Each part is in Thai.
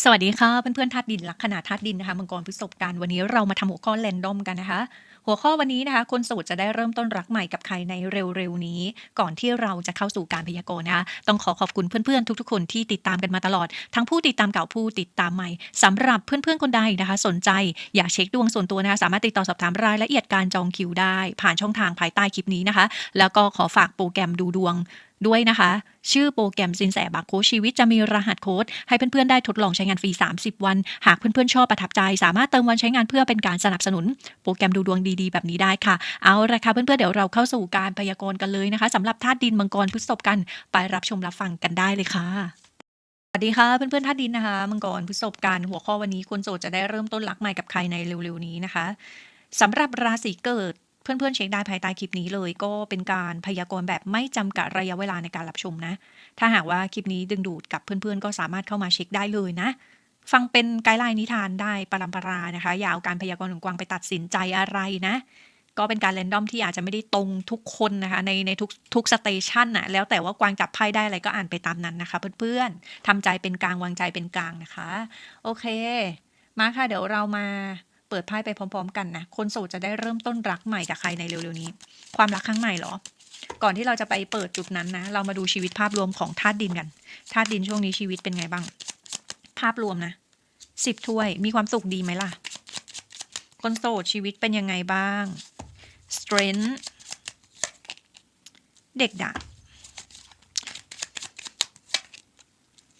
สวัสดีค่ะเพื่อนๆธาตุดินลัคนาธาตุดินนะคะมังกรพฤษภกันวันนี้เรามาทำหัวข้อแรนดอมกันนะคะ หัวข้อวันนี้นะคะคนโสดจะได้เริ่มต้นรักใหม่กับใครในเร็วๆนี้ ก่อนที่เราจะเข้าสู่การพยากรณ์นะคะต้องขอขอบคุณเพื่อนๆ ทุกๆ คนที่ติดตามกันมาตลอด ทั้งผู้ติดตามเก่าผู้ติดตามใหม่สำหรับเพื่อนๆคนใดนะคะ สนใจอยากเช็คดวงส่วนตัวนะคะสามารถติดต่อสอบถามรายละเอียดการจองคิวได้ ผ่านช่องทางภายใต้คลิปนี้นะคะ แล้วก็ขอฝากโปรแกรมดูดวง ด้วยนะคะ ชื่อโปรแกรมสินแสบาโค้ชีวิตจะมีรหัสโค้ด ให้เพื่อนๆได้ทดลองใช้งานฟรี 30 วัน หากเพื่อนๆชอบประทับใจ สามารถเติมวันใช้งานเพื่อเป็นการสนับสนุน โปรแกรมดูดวงดีๆ แบบนี้ได้ค่ะ เอาละค่ะเพื่อนๆเดี๋ยวเราเข้าสู่การพยากรณ์กันเลยนะคะสำหรับธาตุดินมังกรพฤษภกันไปรับชมรับฟังกันได้เลยค่ะสวัสดีค่ะเพื่อนๆธาตุดินนะคะมังกรพฤษภกันหัวข้อวันนี้คนโสดจะได้เริ่มต้นรักใหม่กับใครในเร็วๆนี้นะคะสำหรับราศีเกิด เพื่อนๆเช็คได้ภายใต้คลิปนี้เลย ก็เป็นการพยากรณ์แบบไม่จำกัดระยะเวลาในการรับชมนะ ถ้าหากว่าคลิปนี้ดึงดูดกับเพื่อนๆ ก็สามารถเข้ามาเช็คได้เลยนะ ฟังเป็นไกด์ไลน์นิทานได้ปรัมปรานะคะ อย่าเอาการพยากรณ์ของกวางไปตัดสินใจอะไรนะ ก็เป็นการแรนดอมที่อาจจะไม่ได้ตรงทุกคนนะคะ ในในทุกทุกสเตชันน่ะแล้วแต่ว่ากวางจับไพ่ได้อะไรก็อ่านไปตามนั้นนะคะ เพื่อนๆทำใจเป็นกลางวางใจเป็นกลางนะคะ โอเค มาค่ะเดี๋ยวเรามา เปิดไพ่ไปพร้อม ๆ กันนะคนโสดจะได้เริ่มต้นรักใหม่กับใครในเร็วๆนี้ ความรักครั้งใหม่เหรอ ก่อนที่เราจะไปเปิดจุดนั้นนะ เรามาดูชีวิตภาพรวมของธาตุดินกันธาตุดินช่วงนี้ชีวิตเป็นไงบ้าง ภาพรวมนะสิบถ้วยมีความสุขดีไหมล่ะ คนโสดชีวิตเป็นยังไงบ้าง strength เด็กดา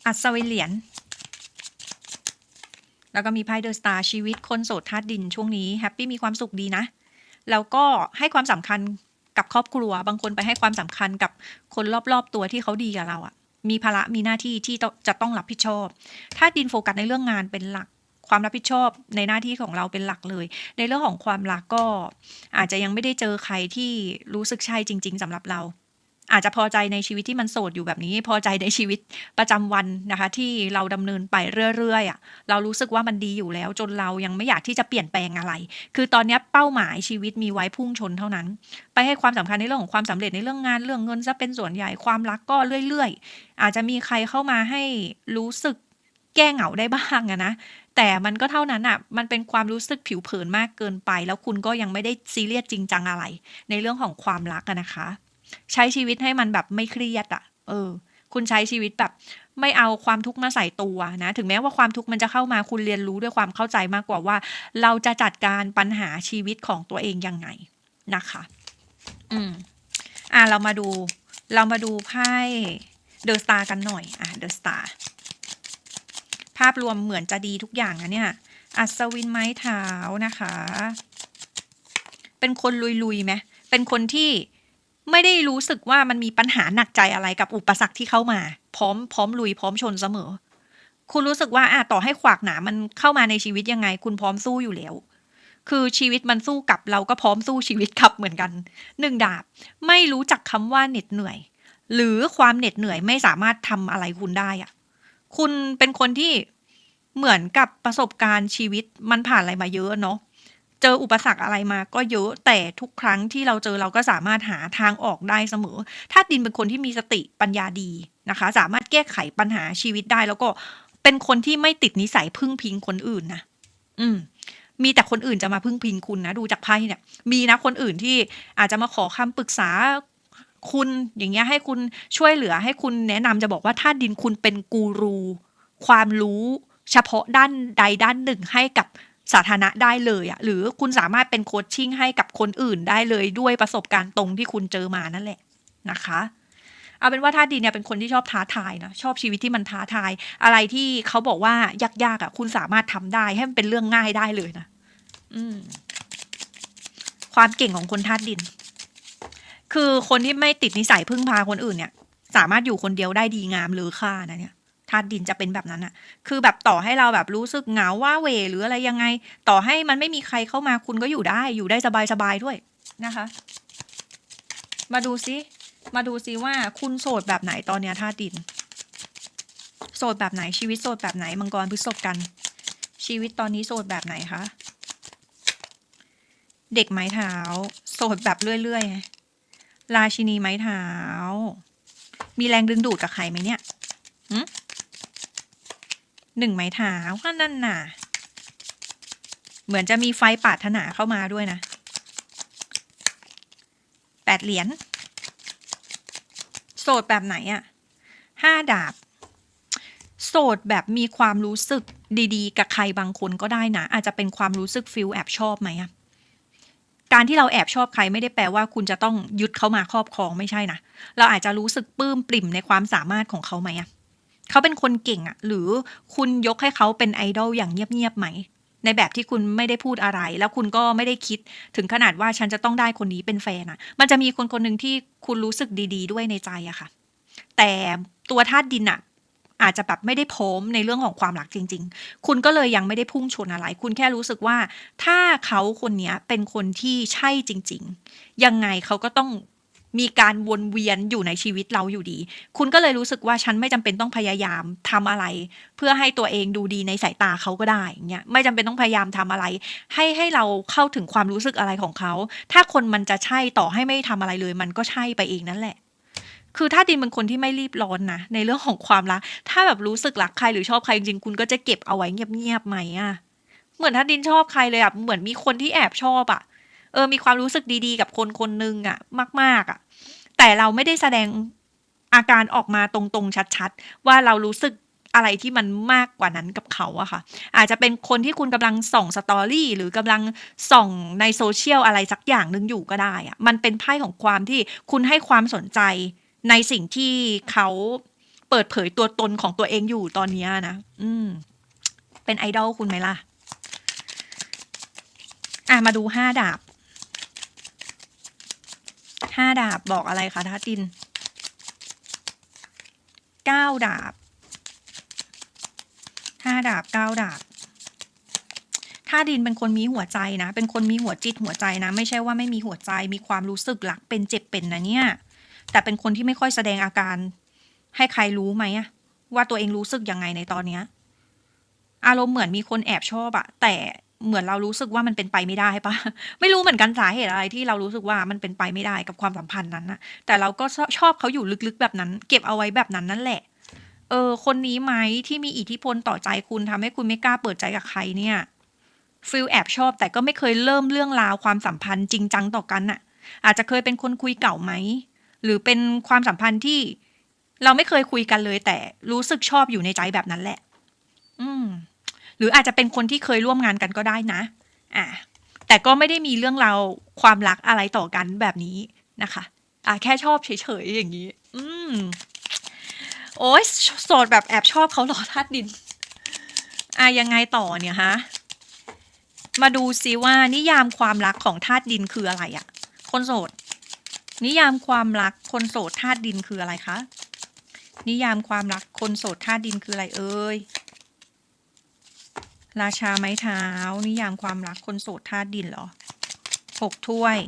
อัศวินเหรียญ แล้วก็มีไพ่เดอะสตาร์ชีวิตคนโสดธาตุดินช่วงนี้แฮปปี้มีความสุขดีนะ แล้วก็ให้ความสำคัญกับครอบครัว บางคนไปให้ความสำคัญกับคนรอบๆตัวที่เขาดีกับเราอะมีภาระมีหน้าที่ที่จะต้องรับผิดชอบธาตุดินโฟกัสในเรื่องงานเป็นหลักความรับผิดชอบในหน้าที่ของเราเป็นหลักเลย ในเรื่องของความรักก็อาจจะยังไม่ได้เจอใครที่รู้สึกใช่จริง ๆสำหรับเรา อาจจะพอใจในชีวิตที่มันโสดอยู่แบบนี้ พอใจในชีวิตประจำวันนะคะ ที่เราดำเนินไปเรื่อยๆอะเรารู้สึกว่ามันดีอยู่แล้ว จนเรายังไม่อยากที่จะเปลี่ยนแปลงอะไร คือตอนนี้เป้าหมายชีวิตมีไว้พุ่งชนเท่านั้น ไปให้ความสำคัญในเรื่องของความสำเร็จในเรื่องงานเรื่องเงินซะเป็นส่วนใหญ่ความรักก็เรื่อย ๆ อาจจะมีใครเข้ามาให้รู้สึกแก้เหงาได้บ้างอะนะแต่มันก็เท่านั้นอะ มันเป็นความรู้สึกผิวเผินมากเกินไป แล้วคุณก็ยังไม่ได้ซีเรียสจริงจังอะไร ในเรื่องของความรักอะนะคะ ใช้ชีวิตให้มันแบบไม่เครียดอะเออ คุณใช้ชีวิตแบบไม่เอาความทุกข์มาใส่ตัวนะ ถึงแม้ว่าความทุกข์มันจะเข้ามาคุณเรียนรู้ด้วยความเข้าใจมากกว่าว่า เราจะจัดการปัญหาชีวิตของตัวเองยังไงนะคะ อืม อะเรามาดู เรามาดูไพ่เดอะสตาร์กันหน่อย อะเดอะสตาร์ภาพรวมเหมือนจะดีทุกอย่างนะเนี่ย อัศวินไม้เท้านะคะ เป็นคนลุยๆไหมเป็นคนที่ ไม่ได้รู้สึกว่ามันมีปัญหาหนักใจอะไรกับอุปสรรคที่เข้ามา พร้อมพร้อมลุยพร้อมชนเสมอ คุณรู้สึกว่าอะต่อให้ขวากหนามันเข้ามาในชีวิตยังไง คุณพร้อมสู้อยู่แล้ว คือชีวิตมันสู้กับเราก็พร้อมสู้ชีวิตกลับเหมือนกันหนึ่งดาบ ไม่รู้จักคำว่าเหน็ดเหนื่อย หรือความเหน็ดเหนื่อยไม่สามารถทำอะไรคุณได้อะคุณเป็นคนที่เหมือนกับประสบการณ์ชีวิตมันผ่านอะไรมาเยอะเนาะ เจออุปสรรคอะไรมาก็เยอะแต่ทุกครั้งที่เราเจอเราก็สามารถหาทางออกได้เสมอถ้าดินเป็นคนที่มีสติปัญญาดีนะคะ สามารถแก้ไขปัญหาชีวิตได้ แล้วก็เป็นคนที่ไม่ติดนิสัยพึ่งพิงคนอื่นนะอืมมีแต่คนอื่นจะมาพึ่งพิงคุณนะดูจากไพ่เนี่ย มีนะคนอื่นที่อาจจะมาขอคำปรึกษาคุณอย่างเงี้ยให้คุณช่วยเหลือให้คุณแนะนำจะบอกว่าถ้าดินคุณเป็นกูรู ความรู้เฉพาะด้านใดด้านหนึ่งให้กับ สาธารณะได้เลยอะหรือคุณสามารถเป็นโคชชิ่งให้กับคนอื่นได้เลยด้วยประสบการณ์ตรงที่คุณเจอมานั่นแหละนะคะเอาเป็นว่าท่าดินเนี่ยเป็นคนที่ชอบท้าทายนะชอบชีวิตที่มันท้าทาย อะไรที่เขาบอกว่ายากๆอะคุณสามารถทำได้ให้มันเป็นเรื่องง่ายได้เลยนะอืม ความเก่งของคนธาตุดิน คือคนที่ไม่ติดนิสัยพึ่งพาคนอื่นเนี่ย สามารถอยู่คนเดียวได้ดีงามหรือค่านะเนี่ย ธาตุดินจะเป็นแบบนั้นอะคือแบบต่อให้เราแบบรู้สึกเหงาว่าเวหรืออะไรยังไง ต่อให้มันไม่มีใครเข้ามาคุณก็อยู่ได้อยู่ได้สบายๆด้วยนะคะ มาดูซิ มาดูซิว่าคุณโสดแบบไหนตอนเนี้ยธาตุดิน โสดแบบไหนชีวิตโสดแบบไหนมังกรพฤษภกัน ชีวิตตอนนี้โสดแบบไหนคะเด็กไม้เท้า โสดแบบเรื่อยๆราชินีไม้เท้า มีแรงดึงดูดกับใครไหมเนี่ย หนึ่งไม้เท้าว่านั่นน่ะ เหมือนจะมีไฟปาถนาเข้ามาด้วยนะแปดเหรียญโสดแบบไหนอะห้าดาบ โสดแบบมีความรู้สึกดีๆ กับใครบางคนก็ได้นะ อาจจะเป็นความรู้สึกฟิลแอบชอบไหมอะการที่เราแอบชอบใครไม่ได้แปลว่าคุณจะต้องยึดเขามาครอบครองไม่ใช่นะ เราอาจจะรู้สึกปลื้มปริ่มในความสามารถของเขาไหมอะ เขาเป็นคนเก่งอะหรือคุณยกให้เขาเป็นไอดอลอย่างเงียบๆไหม ในแบบที่คุณไม่ได้พูดอะไร แล้วคุณก็ไม่ได้คิดถึงขนาดว่าฉันจะต้องได้คนนี้เป็นแฟนอะมันจะมีคนคนหนึ่งที่คุณรู้สึกดี ๆ ด้วยในใจอะค่ะ แต่ตัวธาตุดินอะอาจจะแบบไม่ได้พร้อมในเรื่องของความรักจริง ๆ คุณก็เลยยังไม่ได้พุ่งชนอะไร คุณแค่รู้สึกว่า ถ้าเขาคนนี้เป็นคนที่ใช่จริง ๆ ยังไงเขาก็ต้อง มีการวนเวียนอยู่ในชีวิตเราอยู่ดี คุณก็เลยรู้สึกว่าฉันไม่จำเป็นต้องพยายามทำอะไร เพื่อให้ตัวเองดูดีในสายตาเขาก็ได้เงี้ยไม่จำเป็นต้องพยายามทำอะไร ให้ให้เราเข้าถึงความรู้สึกอะไรของเขา ถ้าคนมันจะใช่ต่อให้ไม่ทำอะไรเลย มันก็ใช่ไปเองนั่นแหละคือถ้าดินเป็นคนที่ไม่รีบร้อนนะในเรื่องของความรัก ถ้าแบบรู้สึกรักใครหรือชอบใครจริงๆคุณก็จะเก็บเอาไว้เงียบๆไหมอะเหมือนถ้าดินชอบใครเลยอะเหมือนมีคนที่แอบชอบอะ เออมีความรู้สึกดีๆ กับคนคนหนึ่งอะมาก ๆอะแต่เราไม่ได้แสดงอาการออกมาตรงๆชัดๆ ว่าเรารู้สึกอะไรที่มันมากกว่านั้นกับเขาอะค่ะ อาจจะเป็นคนที่คุณกำลังส่องสตอรี่หรือกำลังส่องในโซเชียลอะไรสักอย่างหนึ่งอยู่ก็ได้อะมันเป็นไพ่ของความที่คุณให้ความสนใจในสิ่งที่เขาเปิดเผยตัวตนของตัวเองอยู่ตอนนี้นะ อืม เป็นไอดอลคุณไหมล่ะ อะ มาดูห้าดาบ ห้าดาบบอกอะไรคะทัดดินเก้าดาบห้าดาบเก้าดาบถ้าดินเป็นคนมีหัวใจนะ เป็นคนมีหัวจิตหัวใจนะ ไม่ใช่ว่าไม่มีหัวใจ มีความรู้สึกรักเป็นเจ็บเป็นนะเนี่ย แต่เป็นคนที่ไม่ค่อยแสดงอาการ ให้ใครรู้ไหมอะว่าตัวเองรู้สึกยังไงในตอนเนี้ย อารมณ์เหมือนมีคนแอบชอบอะแต่ เหมือนเรารู้สึกว่ามันเป็นไปไม่ได้ปะไม่รู้เหมือนกันสาเหตุอะไรที่เรารู้สึกว่ามันเป็นไปไม่ได้กับความสัมพันธ์นั้นนะแต่เราก็ชอบเขาอยู่ลึกๆแบบนั้น เก็บเอาไว้แบบนั้นนั่นแหละ เออ คนนี้ไหมที่มีอิทธิพลต่อใจคุณทำให้คุณไม่กล้าเปิดใจกับใครเนี่ยฟิลแอบชอบ แต่ก็ไม่เคยเริ่มเรื่องราวความสัมพันธ์จริงจังต่อกันน่ะ อาจจะเคยเป็นคนคุยเก่าไหมหรือเป็นความสัมพันธ์ที่เราไม่เคยคุยกันเลย แต่รู้สึกชอบอยู่ในใจแบบนั้นแหละ อืม รืออาจจะเป็นคนที่เคยร่วมงานกันก็ได้นะอะแต่ก็ไม่ได้มีเรื่องราวความรักอะไรต่อกันแบบนี้นะคะอะแค่ชอบเฉยๆอย่างนี้ อืมโอ้ยโสดแบบแอบชอบเขาหรอธาตุดินอะยังไงต่อเนี่ยฮะ มาดูซิว่านิยามความรักของธาตุดินคืออะไรอะคนโสด นิยามความรักคนโสดธาตุดินคืออะไรคะ นิยามความรักคนโสดธาตุดินคืออะไรเอ่ย ราชาไม้เท้า นิยามความรักคนโสดธาตุดินเหรอหกถ้วย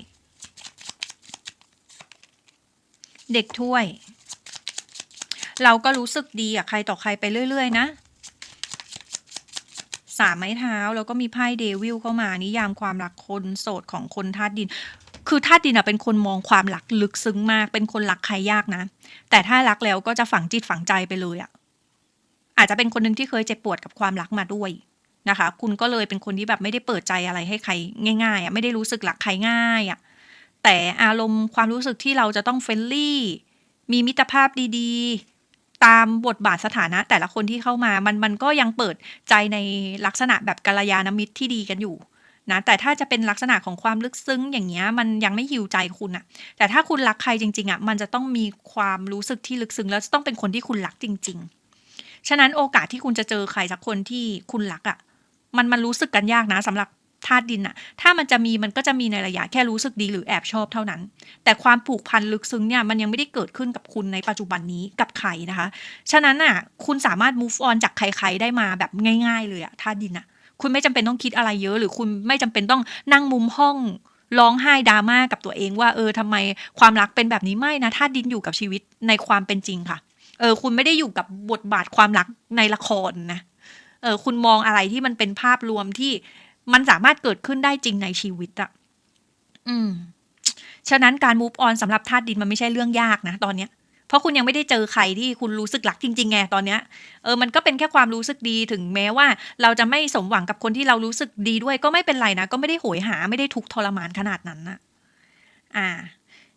เด็กถ้วย เราก็รู้สึกดีอะใครต่อใครไปเรื่อย ๆ นะสามไม้เท้าแล้วก็มีไพ่เดวิลเข้ามานิยามความรักคนโสดของคนธาตุดิน คือธาตุดินอะเป็นคนมองความรักลึกซึ้งมาก เป็นคนรักใครยากนะ แต่ถ้ารักแล้วก็จะฝังจิตฝังใจไปเลยอะอาจจะเป็นคนหนึ่งที่เคยเจ็บปวดกับความรักมาด้วย นะคะ คุณก็เลยเป็นคนที่แบบไม่ได้เปิดใจอะไรให้ใครง่ายๆอะไม่ได้รู้สึกรักใครง่ายอะแต่อารมณ์ความรู้สึกที่เราจะต้องเฟรนลี่มีมิตรภาพดีๆ ตามบทบาทสถานะ แต่ละคนที่เข้ามามันมันก็ยังเปิดใจในลักษณะแบบกัลยาณมิตรที่ดีกันอยู่นะแต่ถ้าจะเป็นลักษณะของความลึกซึ้งอย่างเงี้ยมันยังไม่หิวใจคุณอะแต่ถ้าคุณรักใครจริงๆอะมันจะต้องมีความรู้สึกที่ลึกซึ้งแล้วจะต้องเป็นคนที่คุณรักจริง ๆ ฉะนั้นโอกาสที่คุณจะเจอใครสักคนที่คุณรักอะ มันมันรู้สึกกันยากนะสำหรับธาตุดินอะถ้ามันจะมีมันก็จะมีในระยะแค่รู้สึกดีหรือแอบชอบเท่านั้น แต่ความผูกพันลึกซึ้งเนี่ยมันยังไม่ได้เกิดขึ้นกับคุณในปัจจุบันนี้กับใครนะคะ ฉะนั้นอะคุณสามารถ move on จากใครๆได้มาแบบง่าย ๆ เลยอะธาตุดินอะคุณไม่จำเป็นต้องคิดอะไรเยอะ หรือคุณไม่จำเป็นต้องนั่งมุมห้องร้องไห้ดราม่ากับตัวเองว่าเออทำไมความรักเป็นแบบนี้ไม่นะธาตุดินอยู่กับชีวิตในความเป็นจริงค่ะเออคุณไม่ได้อยู่กับบทบาทความรักในละครนะ เออคุณมองอะไรที่มันเป็นภาพรวมที่มันสามารถเกิดขึ้นได้จริงในชีวิตอะอืม ฉะนั้นการ move on สำหรับธาตุดินมันไม่ใช่เรื่องยากนะตอนเนี้ยเพราะคุณยังไม่ได้เจอใครที่คุณรู้สึกรักจริงๆไงตอนเนี้ยเออมันก็เป็นแค่ความรู้สึกดีถึงแม้ว่า เราจะไม่สมหวังกับคนที่เรารู้สึกดีด้วย ก็ไม่เป็นไรนะก็ไม่ได้โหยหาไม่ได้ทุกข์ทรมานขนาดนั้นนะอ่า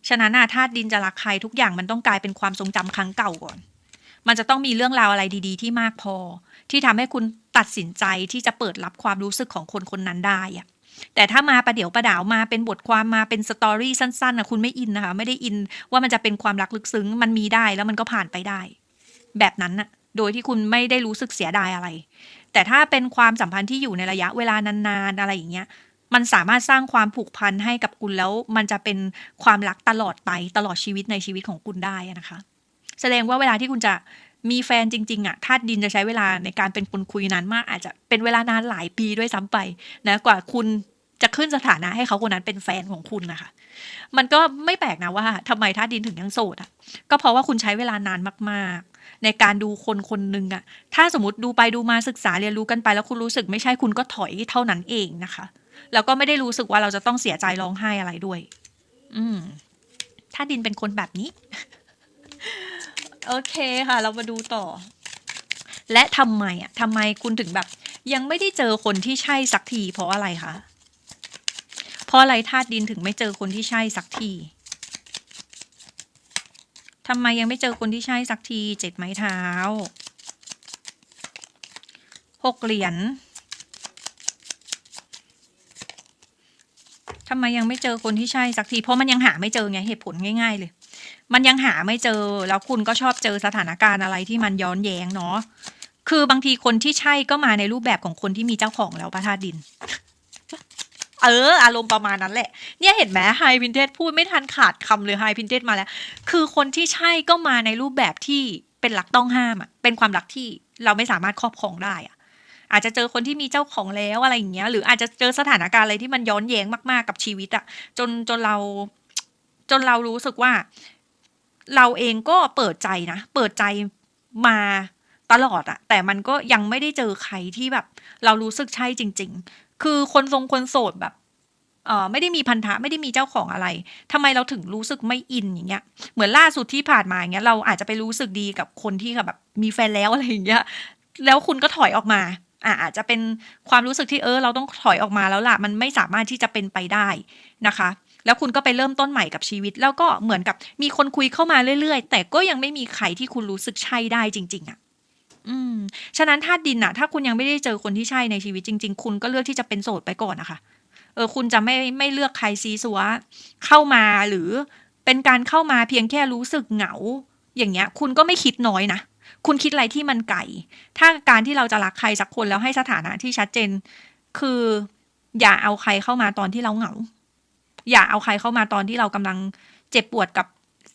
ฉะนั้นน่ะธาตุดินจะรักใครทุกอย่างมันต้องกลายเป็นความทรงจำครั้งเก่าก่อน มันจะต้องมีเรื่องราวอะไรดี ๆ ที่มากพอ ที่ทำให้คุณตัดสินใจที่จะเปิดรับความรู้สึกของคนคนนั้นได้อะแต่ถ้ามาประเดี๋ยวประดาวมาเป็นบทความมาเป็นสตอรี่สั้นๆนะคุณไม่อินนะคะ ไม่ได้อินว่ามันจะเป็นความรักลึกซึ้ง มันมีได้แล้วมันก็ผ่านไปได้ แบบนั้นน่ะ โดยที่คุณไม่ได้รู้สึกเสียดายอะไร แต่ถ้าเป็นความสัมพันธ์ที่อยู่ในระยะเวลานานๆอะไรอย่างเงี้ย มันสามารถสร้างความผูกพันให้กับคุณแล้ว มันจะเป็นความรักตลอดไปตลอดชีวิตในชีวิตของคุณได้นะคะ แสดงว่าเวลาที่คุณจะ มีแฟนจริง ๆอะธาตุดินจะใช้เวลาในการเป็นคนคุยนานมาก อาจจะเป็นเวลานานหลายปีด้วยซ้ำไปนะกว่าคุณจะขึ้นสถานะให้เขาคนนั้นเป็นแฟนของคุณนะคะ มันก็ไม่แปลกนะว่าทำไมธาตุดินถึงยังโสดอะก็เพราะว่าคุณใช้เวลานานมาก ๆ ในการดูคนคนหนึ่งอะถ้าสมมติดูไปดูมาศึกษาเรียนรู้กันไปแล้วคุณรู้สึกไม่ใช่คุณก็ถอยเท่านั้นเองนะคะ แล้วก็ไม่ได้รู้สึกว่าเราจะต้องเสียใจร้องไห้อะไรด้วย อืมถ้าดินเป็นคนแบบนี้ โอเคค่ะ เรามาดูต่อ และทำไมอะทำไมคุณถึงแบบ ยังไม่ได้เจอคนที่ใช่สักที เพราะอะไรคะเพราะอะไรธาตุดินถึงไม่เจอคนที่ใช่สักทีทำไมยังไม่เจอคนที่ใช่สักทีเจ็ดไม้เท้าหกเหรียญทำไมยังไม่เจอคนที่ใช่สักที เพราะมันยังหาไม่เจอไงเหตุผลง่าย ๆ เลย มันยังหาไม่เจอแล้วคุณก็ชอบเจอสถานการณ์อะไรที่มันย้อนแย้งเนาะคือบางทีคนที่ใช่ก็มาในรูปแบบของคนที่มีเจ้าของแล้วประธาดิน เออ อารมณ์ประมาณนั้นแหละ เนี่ยเห็นไหมไฮพินเทสพูดไม่ทันขาดคำเลยไฮพินเทสมาแล้ว คือคนที่ใช่ก็มาในรูปแบบที่เป็นหลักต้องห้ามอะ เป็นความรักที่เราไม่สามารถครอบครองได้อะ อาจจะเจอคนที่มีเจ้าของแล้วอะไรอย่างเงี้ย หรืออาจจะเจอสถานการณ์อะไรที่มันย้อนแย้งมากๆกับชีวิตอะ จนจนเราจนเรารู้สึกว่า เราเองก็เปิดใจนะ เปิดใจมาตลอดอะแต่มันก็ยังไม่ได้เจอใครที่แบบ เรารู้สึกใช่จริง ๆ คือคนทรงคนโสดแบบเออไม่ได้มีพันธะไม่ได้มีเจ้าของอะไรทำไมเราถึงรู้สึกไม่อินอย่างเงี้ย เหมือนล่าสุดที่ผ่านมาอย่างเงี้ยเราอาจจะไปรู้สึกดีกับคนที่แบบมีแฟนแล้วอะไรอย่างเงี้ย แล้วคุณก็ถอยออกมาอ่าอาจจะเป็นความรู้สึกที่เออ เราต้องถอยออกมาแล้วล่ะ มันไม่สามารถที่จะเป็นไปได้นะคะ แล้วคุณก็ไปเริ่มต้นใหม่กับชีวิต แล้วก็เหมือนกับมีคนคุยเข้ามาเรื่อยๆ แต่ก็ยังไม่มีใครที่คุณรู้สึกใช่ได้จริง ๆอะอืมฉะนั้นธาตุดินอะถ้าคุณยังไม่ได้เจอคนที่ใช่ในชีวิตจริง ๆ คุณก็เลือกที่จะเป็นโสดไปก่อนนะคะ เออ คุณจะไม่ไม่เลือกใครซีซัวเข้ามาหรือเป็นการเข้ามาเพียงแค่รู้สึกเหงา อย่างเงี้ย คุณก็ไม่คิดน้อยนะคุณคิดอะไรที่มันไก่ ถ้าการที่เราจะรักใครสักคนแล้วให้สถานะที่ชัดเจน คืออย่าเอาใครเข้ามาตอนที่เราเหงา อย่าเอาใครเข้ามาตอนที่เรากำลังเจ็บปวดกับ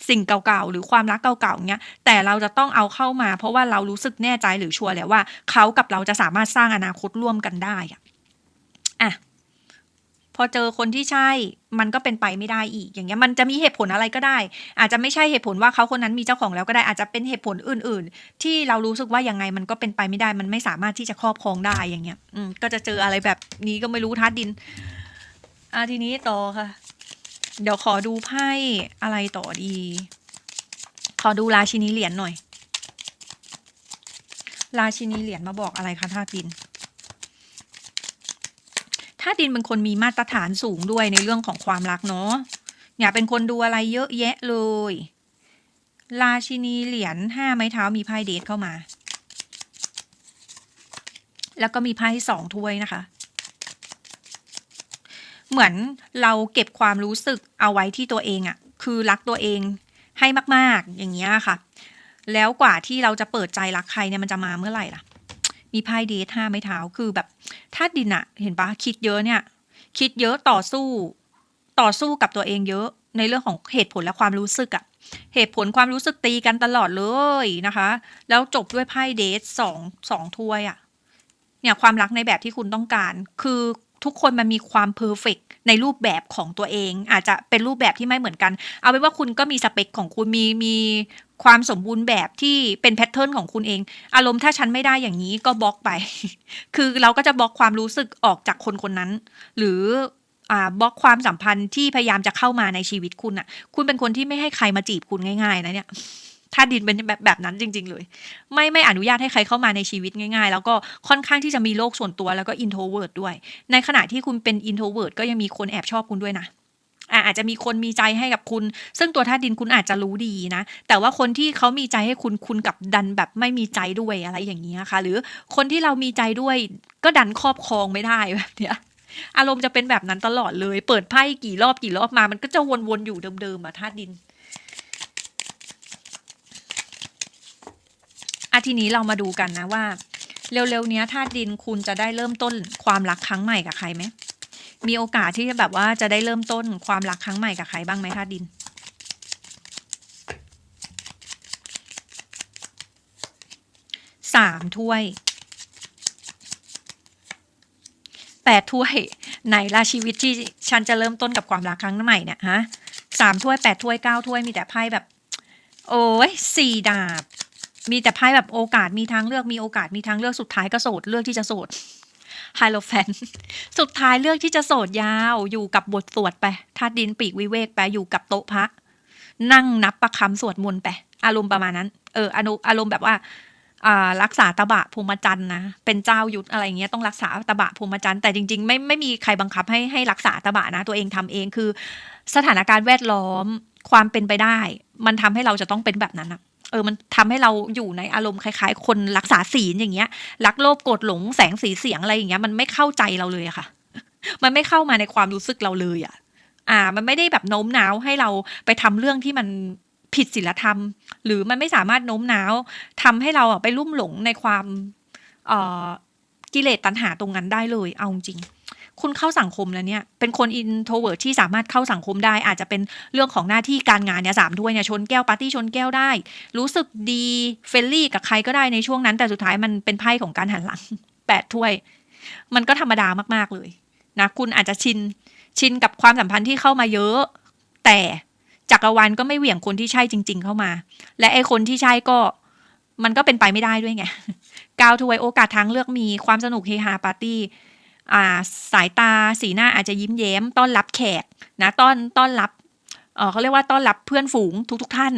สิ่งเก่าๆ หรือความรักเก่าๆเงี้ย แต่เราจะต้องเอาเข้ามา เพราะว่าเรารู้สึกแน่ใจหรือชัวร์แล้วว่า เขากับเราจะสามารถสร้างอนาคตร่วมกันได้อะอะพอเจอคนที่ใช่ มันก็เป็นไปไม่ได้อีก อย่างเงี้ย มันจะมีเหตุผลอะไรก็ได้ อาจจะไม่ใช่เหตุผลว่าเขาคนนั้นมีเจ้าของแล้วก็ได้ อาจจะเป็นเหตุผลอื่น ๆ ที่เรารู้สึกว่ายังไงมันก็เป็นไปไม่ได้ มันไม่สามารถที่จะครอบครองได้อย่างเงี้ย อืม ก็จะเจออะไรแบบนี้ก็ไม่รู้ทัดดิน อะทีนี้ต่อค่ะ เดี๋ยวขอดูไพ่อะไรต่อดี ขอดูราชินีเหรียญหน่อย ราชินีเหรียญมาบอกอะไรคะท่าดินท่าดินเป็นคนมีมาตรฐานสูงด้วยในเรื่องของความรักเนาะอย่าเป็นคนดูอะไรเยอะแยะเลย ราชินีเหรียญห้าไม้เท้ามีไพ่เดทเข้ามา แล้วก็มีไพ่สองถ้วยนะคะ เหมือนเราเก็บความรู้สึกเอาไว้ที่ตัวเองอะคือรักตัวเองให้มาก ๆ อย่างเงี้ยค่ะ แล้วกว่าที่เราจะเปิดใจรักใครเนี่ยมันจะมาเมื่อไหร่ล่ะ มีไพ่เดทห้าไม้เท้าคือแบบถ้าดินอะเห็นปะคิดเยอะเนี่ย คิดเยอะต่อสู้ ต่อสู้กับตัวเองเยอะในเรื่องของเหตุผลและความรู้สึกอะเหตุผลความรู้สึกตีกันตลอดเลยนะคะ แล้วจบด้วยไพ่เดทสองสองถ้วยอะเนี่ยความรักในแบบที่คุณต้องการ คือ ทุกคนมันมีความเพอร์เฟกในรูปแบบของตัวเอง อาจจะเป็นรูปแบบที่ไม่เหมือนกัน เอาเป็นว่าคุณก็มีสเปคของคุณมีมีความสมบูรณ์แบบที่เป็นแพทเทิร์นของคุณเอง อารมณ์ถ้าฉันไม่ได้อย่างนี้ก็บล็อกไป คือเราก็จะบล็อกความรู้สึกออกจากคนคนนั้น หรืออ่าบล็อกความสัมพันธ์ที่พยายามจะเข้ามาในชีวิตคุณอะ่ะ คุณเป็นคนที่ไม่ให้ใครมาจีบคุณง่าย ๆ นะเนี่ย ธาตุดินเป็นแบบแบบนั้นจริง ๆ เลย ไม่ไม่อนุญาตให้ใครเข้ามาในชีวิตง่าย ๆ แล้วก็ค่อนข้างที่จะมีโลกส่วนตัวแล้วก็อินโทรเวิร์ดด้วย ในขณะที่คุณเป็นอินโทรเวิร์ดก็ยังมีคนแอบชอบคุณด้วยนะอาจจะมีคนมีใจให้กับคุณ ซึ่งตัวธาตุดินคุณอาจจะรู้ดีนะ แต่ว่าคนที่เขามีใจให้คุณคุณกับดันแบบไม่มีใจด้วยอะไรอย่างนี้ยค่ะหรือคนที่เรามีใจด้วยก็ดันครอบครองไม่ได้แบบเนี้ยอารมณ์จะเป็นแบบนั้นตลอดเลย เปิดไพ่กี่รอบกี่รอบมา มันก็จะวนๆอยู่เดิมๆอะธาตุดิน อาทีนี้เรามาดูกันนะว่า เร็วๆนี้ธาตุดินคุณจะได้เริ่มต้นความรักครั้งใหม่กับใครไหมมีโอกาสที่จะแบบว่าจะได้เริ่มต้นความรักครั้งใหม่กับใครบ้างไหมธาตุดิน สามถ้วย แปดถ้วยไหนล่ะชีวิตที่ฉันจะเริ่มต้นกับความรักครั้งใหม่เนี่ยฮะสามถ้วยแปดถ้วยเก้าถ้วยมีแต่ไพ่แบบ โอ้ยสี่ดาบ มีแต่ไพ่แบบโอกาสมีทางเลือกมีโอกาสมีทางเลือกสุดท้ายก็โสดเลือกที่จะโสดไฮโลแฟน สุดท้ายเลือกที่จะโสดยาวอยู่กับบทสวดไปธาตุดินปีกวิเวกไปอยู่กับโต๊ะพระ นั่งนับประคำสวดมนต์ไป อารมณ์ประมาณนั้น เอออารมณ์อารมณ์แบบว่าอ่ารักษาตบะภูมิจันนะ เป็นเจ้ายุทธอะไรเงี้ยต้องรักษาตบะภูมิจันแต่จริงๆ ไม่ไม่มีใครบังคับให้ให้รักษาตบะนะ ตัวเองทำเองคือ สถานการณ์แวดล้อมความเป็นไปได้ มันทำให้เราจะต้องเป็นแบบนั้นอะ เออมันทำให้เราอยู่ในอารมณ์คล้ายๆ คนรักษาศีลอย่างเงี้ยรักโลภโกรธหลงแสงสีเสียงอะไรอย่างเงี้ยมันไม่เข้าใจเราเลยอะค่ะ มันไม่เข้ามาในความรู้สึกเราเลยอะอ่า มันไม่ได้แบบโน้มน้าวให้เราไปทำเรื่องที่มันผิดศีลธรรม หรือมันไม่สามารถโน้มน้าวทำให้เราไปลุ่มหลงในความเอ่อกิเลสตัณหาตรงนั้นได้เลย เอาจริง คุณเข้าสังคมแล้วเนี่ย เป็นคนอินโทรเวิร์ที่สามารถเข้าสังคมได้ อาจจะเป็นเรื่องของหน้าที่การงานเนี่ยสามถ้วยเนี่ยชนแก้วปาร์ตี้ชนแก้วได้ รู้สึกดีเฟรนลี่กับใครก็ได้ในช่วงนั้นแต่สุดท้ายมันเป็นไพ่ของการหันหลังแปดถ้วย มันก็ธรรมดามากๆเลยนะคุณอาจจะชินชินกับความสัมพันธ์ที่เข้ามาเยอะ แต่จักรวาลก็ไม่เหวี่ยงคนที่ใช่จริง ๆ เข้ามา และไอ้คนที่ใช่ก็มันก็เป็นไปไม่ได้ด้วยไงกาวทวยโอกาสทางเลือกมีความสนุกเฮฮาปาร์ตี้ สายตาสีหน้าอาจจะยิ้มแย้ม ต้อนรับแขกนะต้อนต้อนรับเเขาเรียกว่าต้อนรับเพื่อนฝูงทุกๆทท่าน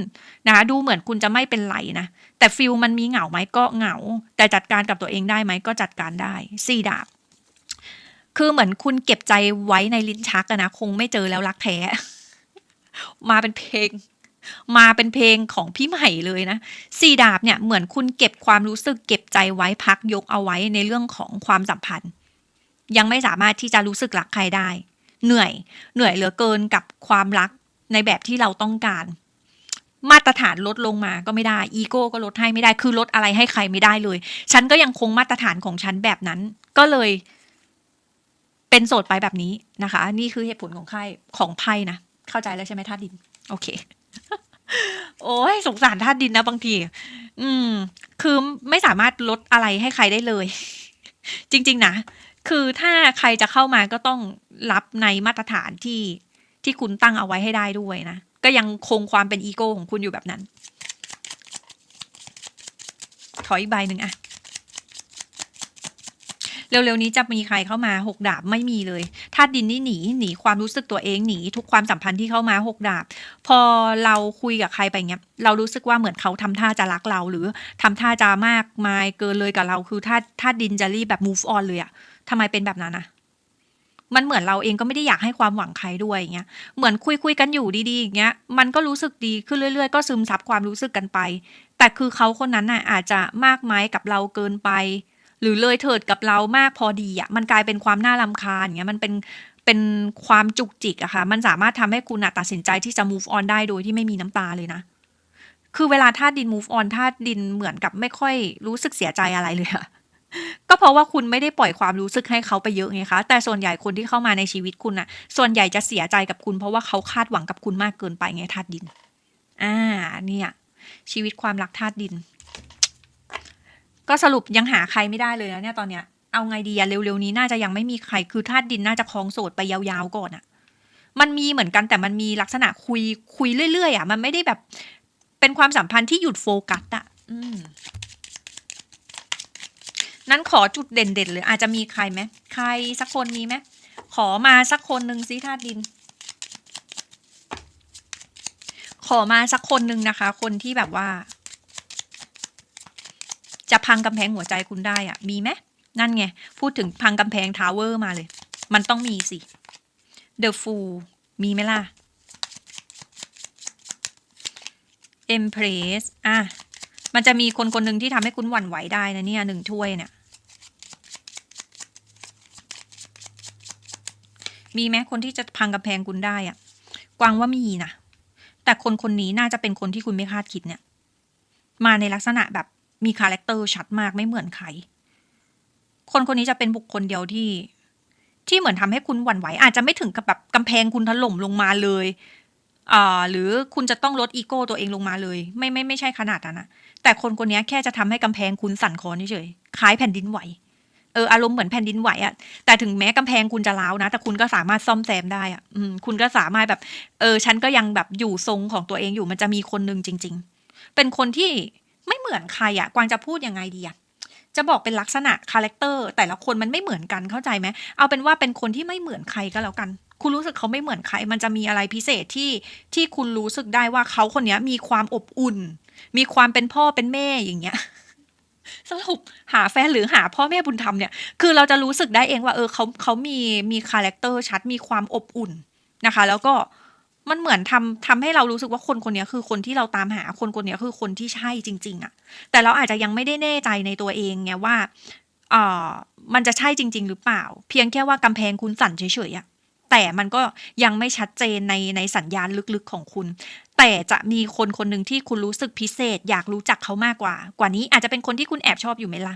นะคะดูเหมือนคุณจะไม่เป็นไรนะแต่ฟิลมันมีเหงาไหมก็เหงา แต่จัดการกับตัวเองได้ไหมก็จัดการได้สี่ดาบ คือเหมือนคุณเก็บใจไว้ในลิ้นชักนะคงไม่เจอแล้วรักแท้ มาเป็นเพลง มาเป็นเพลงของพี่ใหม่เลยนะสี่ดาบเนี่ยเหมือนคุณเก็บความรู้สึกเก็บใจไว้พักยกเอาไว้ในเรื่องของความสัมพันธ์ ยังไม่สามารถที่จะรู้สึกรักใครได้ เหนื่อย เหนื่อยเหลือเกินกับความรักในแบบที่เราต้องการ มาตรฐานลดลงมาก็ไม่ได้ อีโก้ก็ลดให้ไม่ได้ คือลดอะไรให้ใครไม่ได้เลย ฉันก็ยังคงมาตรฐานของฉันแบบนั้น ก็เลย เป็นโสดไปแบบนี้นะคะ นี่คือเหตุผลของไพ่ของไพ่นะ เข้าใจแล้วใช่ไหมธาดิน โอเค โอ้ยสงสารธาดินนะบางที อืม คือไม่สามารถลดอะไรให้ใครได้เลย จริง ๆ นะ คือถ้าใครจะเข้ามาก็ต้องรับในมาตรฐานที่ที่คุณตั้งเอาไว้ให้ได้ด้วยนะ ก็ยังคงความเป็นอีโก้ของคุณอยู่แบบนั้น ถอยอีกใบหนึ่งอะเร็วๆนี้จะมีใครเข้ามาหกดาบไม่มีเลยธาตุดินนี่หนีหนีความรู้สึกตัวเองหนีทุกความสัมพันธ์ที่เข้ามาหกดาบ พอเราคุยกับใครไปเงี้ย เรารู้สึกว่าเหมือนเขาทำท่าจะรักเราหรือทำท่าจะมากมายเกินเลยกับเราคือธาตุธาตุดินจะรีบแบบ move on เลยอะ ทำไมเป็นแบบนั้นอะมันเหมือนเราเองก็ไม่ได้อยากให้ความหวังใครด้วยอย่างเงี้ย เหมือนคุยคุยกันอยู่ดีๆอย่างเงี้ย มันก็รู้สึกดีขึ้นเรื่อย ๆ ก็ซึมซับความรู้สึกกันไป แต่คือเขาคนนั้นน่ะอาจจะมากไม้กับเราเกินไป หรือเลยเถิดกับเรามากพอดีอะ มันกลายเป็นความน่ารำคาญอย่างเงี้ย มันเป็นเป็นความจุกจิกอะค่ะ มันสามารถทำให้คุณตัดสินใจที่จะ move on ได้โดยที่ไม่มีน้ำตาเลยนะ คือเวลาธาตุดิน move on ธาตุดินเหมือนกับไม่ค่อยรู้สึกเสียใจอะไรเลยอะ ก็เพราะว่าคุณไม่ได้ปล่อยความรู้สึกให้เขาไปเยอะไงคะ แต่ส่วนใหญ่คนที่เข้ามาในชีวิตคุณน่ะส่วนใหญ่จะเสียใจกับคุณ เพราะว่าเขาคาดหวังกับคุณมากเกินไปไงธาตุดิน อ่า เนี่ย ชีวิตความรักธาตุดิน ก็สรุปยังหาใครไม่ได้เลยนะเนี่ยตอนเนี้ย เอาไงดีอะเร็วๆนี้น่าจะยังไม่มีใคร คือธาตุดินน่าจะคลองโสดไปยาวๆก่อนอะมันมีเหมือนกันแต่มันมีลักษณะคุยคุยเรื่อยๆอะมันไม่ได้แบบ เป็นความสัมพันธ์ที่หยุดโฟกัสอะอืม นั้นขอจุดเด่นๆเลยอาจจะมีใครไหมใครสักคนมีไหมขอมาสักคนหนึ่งสิธาตุดิน ขอมาสักคนหนึ่งนะคะ คนที่แบบว่า จะพังกำแพงหัวใจคุณได้อะมีไหมนั่นไง พูดถึงพังกำแพงทาวเวอร์มาเลย มันต้องมีสิ The Fool มีไหมล่ะ Empress อะ มันจะมีคนคนหนึ่งที่ทำให้คุณหวั่นไหวได้นะเนี่ยหนึ่งถ้วยเนี่ยมีไหมคนที่จะพังกำแพงคุณได้อะกวางว่ามีนะแต่คนคนนี้น่าจะเป็นคนที่คุณไม่คาดคิดเนี่ย มาในลักษณะแบบมีคาแรคเตอร์ชัดมากไม่เหมือนใคร คนคนนี้จะเป็นบุคคลเดียวที่ ที่เหมือนทำให้คุณหวั่นไหว อาจจะไม่ถึงกับแบบกำแพงคุณถล่มลงมาเลยอ่าหรือคุณจะต้องลดอีโก้ตัวเองลงมาเลย ไม่ไม่ไม่ใช่ขนาดนั้นนะ แต่คนคนนี้แค่จะทำให้กำแพงคุณสั่นคลอนเฉยๆคล้ายแผ่นดินไหวเอออารมณ์เหมือนแผ่นดินไหวอะแต่ถึงแม้กำแพงคุณจะร้าวนะ แต่คุณก็สามารถซ่อมแซมได้อะอืมคุณก็สามารถแบบ เออ ฉันก็ยังแบบอยู่ทรงของตัวเองอยู่มันจะมีคนหนึ่งจริง ๆ เป็นคนที่ไม่เหมือนใครอะกวางจะพูดยังไงดีอะจะบอกเป็นลักษณะคาแรคเตอร์แต่ละคนมันไม่เหมือนกันเข้าใจไหมเอาเป็นว่าเป็นคนที่ไม่เหมือนใครก็แล้วกัน คุณรู้สึกเขาไม่เหมือนใคร มันจะมีอะไรพิเศษที่ที่คุณรู้สึกได้ว่าเขาคนนี้มีความอบอุ่น มีความเป็นพ่อเป็นแม่อย่างเงี้ยสรุปหาแฟนหรือหาพ่อแม่บุญธรรมเนี่ยคือเราจะรู้สึกได้เองว่าเออเขาเขามีมีคาแรคเตอร์ชัดมีความอบอุ่นนะคะ แล้วก็มันเหมือนทำทำให้เรารู้สึกว่าคนคนนี้คือคนที่เราตามหาคนคนนี้คือคนที่ใช่จริง ๆอะแต่เราอาจจะยังไม่ได้แน่ใจในตัวเองไงว่าเอ่อมันจะใช่จริง ๆ หรือเปล่า เพียงแค่ว่ากำแพงคุณสั่นเฉยๆอะ แต่มันก็ยังไม่ชัดเจนในในสัญญาณลึกๆของคุณ แต่จะมีคนคนหนึ่งที่คุณรู้สึกพิเศษ อยากรู้จักเขามากกว่า กว่านี้อาจจะเป็นคนที่คุณแอบชอบอยู่ไหมล่ะ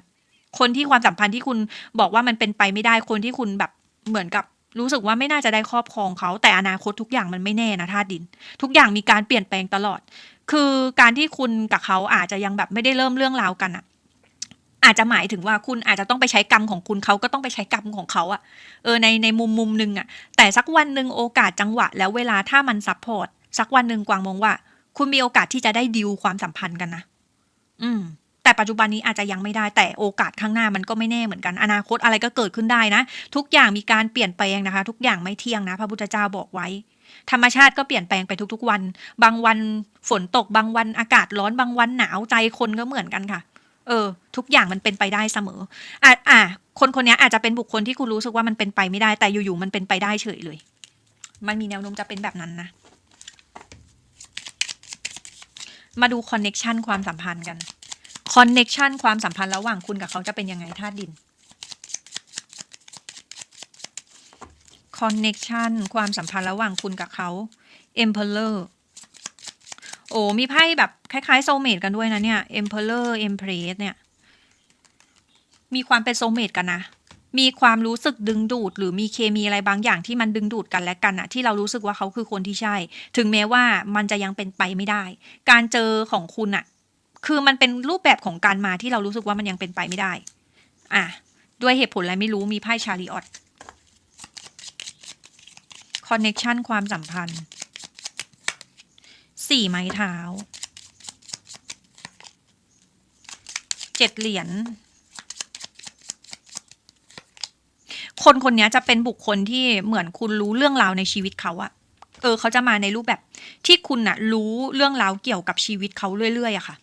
คนที่ความสัมพันธ์ที่คุณบอกว่ามันเป็นไปไม่ได้คนที่คุณแบบเหมือนกับรู้สึกว่าไม่น่าจะได้ครอบครองเขา แต่อนาคตทุกอย่างมันไม่แน่นะธาตุดิน ทุกอย่างมีการเปลี่ยนแปลงตลอด คือการที่คุณกับเขาอาจจะยังแบบไม่ได้เริ่มเรื่องราวกันอะ อาจจะหมายถึงว่าคุณอาจจะต้องไปใช้กรรมของคุณเขาก็ต้องไปใช้กรรมของเขาอะเออในในมุมมุมหนึ่งอะแต่สักวันหนึ่งโอกาสจังหวะ แล้วเวลาถ้ามันซัพพอร์ตสักวันหนึ่งกวางมองว่า คุณมีโอกาสที่จะได้ดิวความสัมพันธ์กันนะอืม แต่ปัจจุบันนี้อาจจะยังไม่ได้แต่โอกาสข้างหน้ามันก็ไม่แน่เหมือนกันอนาคตอะไรก็เกิดขึ้นได้นะ ทุกอย่างมีการเปลี่ยนแปลงนะคะ ทุกอย่างไม่เที่ยงนะ พระพุทธเจ้าบอกไว้ธรรมชาติก็เปลี่ยนแปลงไปทุกๆวัน บางวันฝนตก บางวันอากาศร้อน บางวันหนาวใจคนก็เหมือนกันค่ะ เออ ทุกอย่างมันเป็นไปได้เสมออะอะคนคนนี้อาจจะเป็นบุคคลที่คุณรู้สึกว่ามันเป็นไปไม่ได้ แต่อยู่ๆมันเป็นไปได้เฉยเลย มันมีแนวโน้มจะเป็นแบบนั้นนะ มาดูคอนเน็ชันความสัมพันธ์กันคอนเน็ชันความสัมพันธ์ระหว่างคุณกับเขาจะเป็นยังไงธาตุดินคอนเน็ชันความสัมพันธ์ระหว่างคุณกับเขา Emperor โอ้มีไพ่แบบคล้ายๆโซเมตกันด้วยนะเนี่ย Emperor Empress เนี่ย มีความเป็นโซเมตกันนะ มีความรู้สึกดึงดูด หรือมีเคมีอะไรบางอย่างที่มันดึงดูดกันและกันอะที่เรารู้สึกว่าเขาคือคนที่ใช่ ถึงแม้ว่ามันจะยังเป็นไปไม่ได้ การเจอของคุณอะคือมันเป็นรูปแบบของการมาที่เรารู้สึกว่ามันยังเป็นไปไม่ได้ อะ ด้วยเหตุผลอะไรไม่รู้มีไพ่ชาริออตคอนเน็ชันความสัมพันธ์ สี่ไม้เท้าเจ็ดเหรียญคนคนนี้จะเป็นบุคคลที่เหมือนคุณรู้เรื่องราวในชีวิตเขาอะเออเขาจะมาในรูปแบบที่คุณน่ะ รู้เรื่องราวเกี่ยวกับชีวิตเขาเรื่อยๆอะค่ะ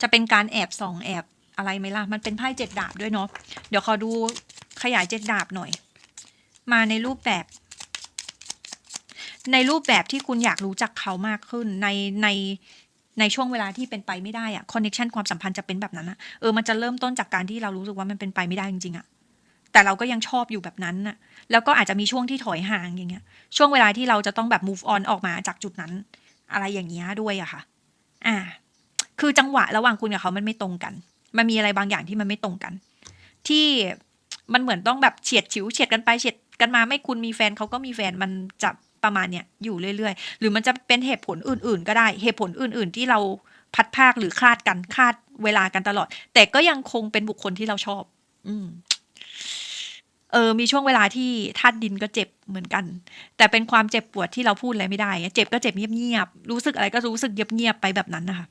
จะเป็นการแอบส่องแอบอะไรไหมล่ะ มันเป็นไพ่เจ็ดดาบด้วยเนาะ เดี๋ยวขอดูขยายเจ็ดดาบหน่อย มาในรูปแบบ ในรูปแบบที่คุณอยากรู้จักเขามากขึ้นในในในช่วงเวลาที่เป็นไปไม่ได้อะคอนเน็ชันความสัมพันธ์จะเป็นแบบนั้นอะเออมันจะเริ่มต้นจากการที่เรารู้สึกว่ามันเป็นไปไม่ได้จริงๆอะแต่เราก็ยังชอบอยู่แบบนั้นน่ะ แล้วก็อาจจะมีช่วงที่ถอยห่างอย่างเงี้ย ช่วงเวลาที่เราจะต้องแบบ move on ออกมาจากจุดนั้น อะไรอย่างเงี้ยด้วยอะค่ะ อ่า คือจังหวะระหว่างคุณกับเขามันไม่ตรงกัน มันมีอะไรบางอย่างที่มันไม่ตรงกัน ที่มันเหมือนต้องแบบเฉียดฉิวเฉียดกันไปเฉียดกันมาไม่คุณมีแฟนเขาก็มีแฟนมันจะ ประมาณเนี้ยอยู่เรื่อยๆ หรือมันจะเป็นเหตุผลอื่น ๆ ก็ได้เหตุผลอื่น ๆ ที่เราพัดภาคหรือคลาดกันคลาดเวลากันตลอด แต่ก็ยังคงเป็นบุคคลที่เราชอบ อืมเออ มีช่วงเวลาที่ธาตุดินก็เจ็บเหมือนกัน แต่เป็นความเจ็บปวดที่เราพูดอะไรไม่ได้ เจ็บก็เจ็บเงียบๆ รู้สึกอะไรก็รู้สึกเงียบๆไปแบบนั้นนะคะ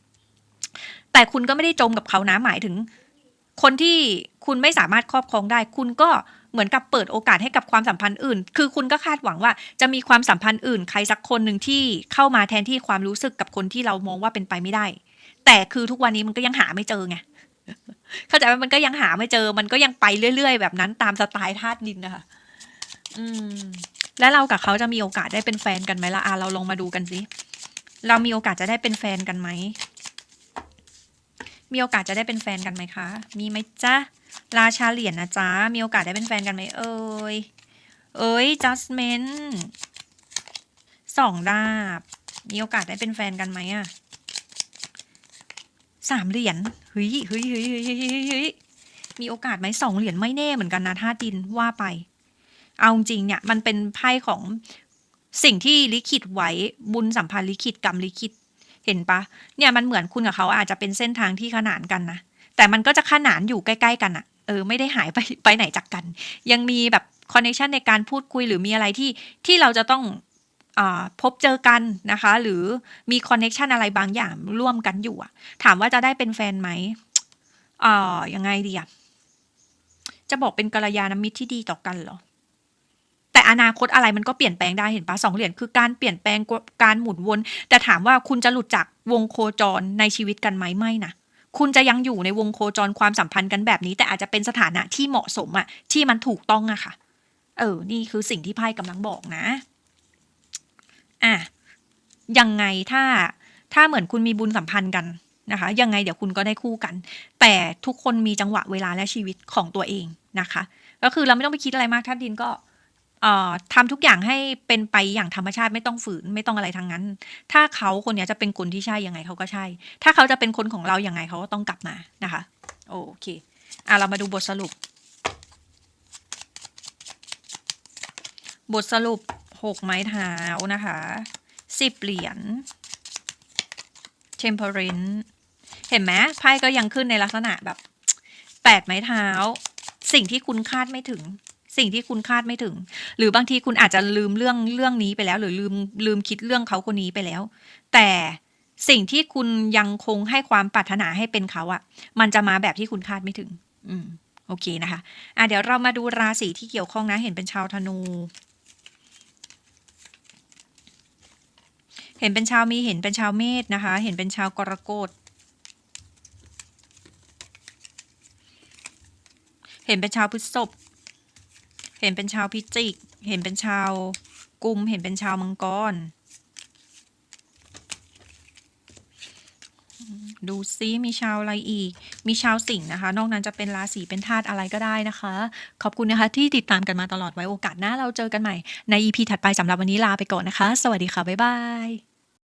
แต่คุณก็ไม่ได้จมกับเขานะหมายถึง คนที่คุณไม่สามารถครอบครองได้ คุณก็ เหมือนกับเปิดโอกาสให้กับความสัมพันธ์อื่น คือคุณก็คาดหวังว่าจะมีความสัมพันธ์อื่น ใครสักคนหนึ่งที่เข้ามาแทนที่ความรู้สึกกับคนที่เรามองว่าเป็นไปไม่ได้ แต่คือทุกวันนี้มันก็ยังหาไม่เจอไงเข้าใจว่ามันก็ยังหาไม่เจอ มันก็ยังไปเรื่อย ๆ แบบนั้นตามสไตล์ธาตุดินนะคะอืม แล้วเรากับเขาจะมีโอกาสได้เป็นแฟนกันไหมล่ะอะเราลองมาดูกันสิเรามีโอกาสจะได้เป็นแฟนกันไหมมีโอกาสจะได้เป็นแฟนกันไหมคะ มีไหมจ๊ะ ราชาเหรียญนะจ๊ะ มีโอกาสได้เป็นแฟนกันไหมเอ่ย เอ้ย judgment สองดาบ มีโอกาสได้เป็นแฟนกันไหมอะสามเหรียญเฮ้ยเฮ้ยเฮ้ยเฮ้ยเฮ้ยเฮ้ยมีโอกาสไหมสองเหรียญไม่แน่เหมือนกันนะท่าดินว่าไป เอาจริงเนี่ย มันเป็นไพ่ของสิ่งที่ลิขิตไว้บุญสัมพันธ์ลิขิตกรรมลิขิต เห็นปะเนี่ยมันเหมือนคุณกับเขาอาจจะเป็นเส้นทางที่ขนานกันนะ แต่มันก็จะขนานอยู่ใกล้ ๆ กันอะเออไม่ได้หายไปไปไหนจากกัน ยังมีแบบคอนเนคชันในการพูดคุยหรือมีอะไรที่ที่เราจะต้องอพบเจอกันนะคะ หรือมีคอนเนคชันอะไรบางอย่างร่วมกันอยู่อะถามว่าจะได้เป็นแฟนไหมอ่ายังไงดีอะจะบอกเป็นกัลยาณมิตรที่ดีต่อกันเหรอ แต่อนาคตอะไรมันก็เปลี่ยนแปลงได้เห็นปะสองเหรียญคือการเปลี่ยนแปลงการหมุนวน แต่ถามว่าคุณจะหลุดจากวงโคจรในชีวิตกันไหมไม่นะ คุณจะยังอยู่ในวงโคจรความสัมพันธ์กันแบบนี้ แต่อาจจะเป็นสถานะที่เหมาะสมอะที่มันถูกต้องอะค่ะ เออ นี่คือสิ่งที่ไพ่กำลังบอกนะ อะ ยังไงถ้าถ้าเหมือนคุณมีบุญสัมพันธ์กันนะคะ ยังไงเดี๋ยวคุณก็ได้คู่กัน แต่ทุกคนมีจังหวะเวลาและชีวิตของตัวเองนะคะ ก็คือเราไม่ต้องไปคิดอะไรมากท่านดินก็ เอ่อทำทุกอย่างให้เป็นไปอย่างธรรมชาติไม่ต้องฝืนไม่ต้องอะไรทางนั้น ถ้าเขาคนเนี้ยจะเป็นคนที่ใช่ยังไงเขาก็ใช่ ถ้าเขาจะเป็นคนของเรายังไงเขาก็ต้องกลับมานะคะ โอเคอะเรามาดูบทสรุป บทสรุปหกไม้เท้านะคะสิบเหรียญ temperance เห็นไหมไพ่ก็ยังขึ้นในลักษณะแบบแปดไม้เท้า สิ่งที่คุณคาดไม่ถึง สิ่งที่คุณคาดไม่ถึง หรือบางทีคุณอาจจะลืมเรื่องเรื่องนี้ไปแล้ว หรือลืมลืมคิดเรื่องเขาคนนี้ไปแล้ว แต่สิ่งที่คุณยังคงให้ความปรารถนาให้เป็นเขาอะมันจะมาแบบที่คุณคาดไม่ถึง อืม โอเคนะคะอะเดี๋ยวเรามาดูราศีที่เกี่ยวข้องนะเห็นเป็นชาวธนู เห็นเป็นชาวมีเห็นเป็นชาวเมษนะคะ เห็นเป็นชาวกรกฎเห็นเป็นชาวพฤษภ เห็นเป็นชาวพิจิก เห็นเป็นชาวกุม เห็นเป็นชาวมังกร ดูซิมีชาวอะไรอีก มีชาวสิงห์นะคะ นอกนั้นจะเป็นราศีเป็นธาตุอะไรก็ได้นะคะ ขอบคุณนะคะที่ติดตามกันมาตลอดไว้โอกาสหน้าเราเจอกันใหม่ใน EP ถัดไปสำหรับวันนี้ลาไปก่อนนะคะ สวัสดีค่ะ บ๊ายบาย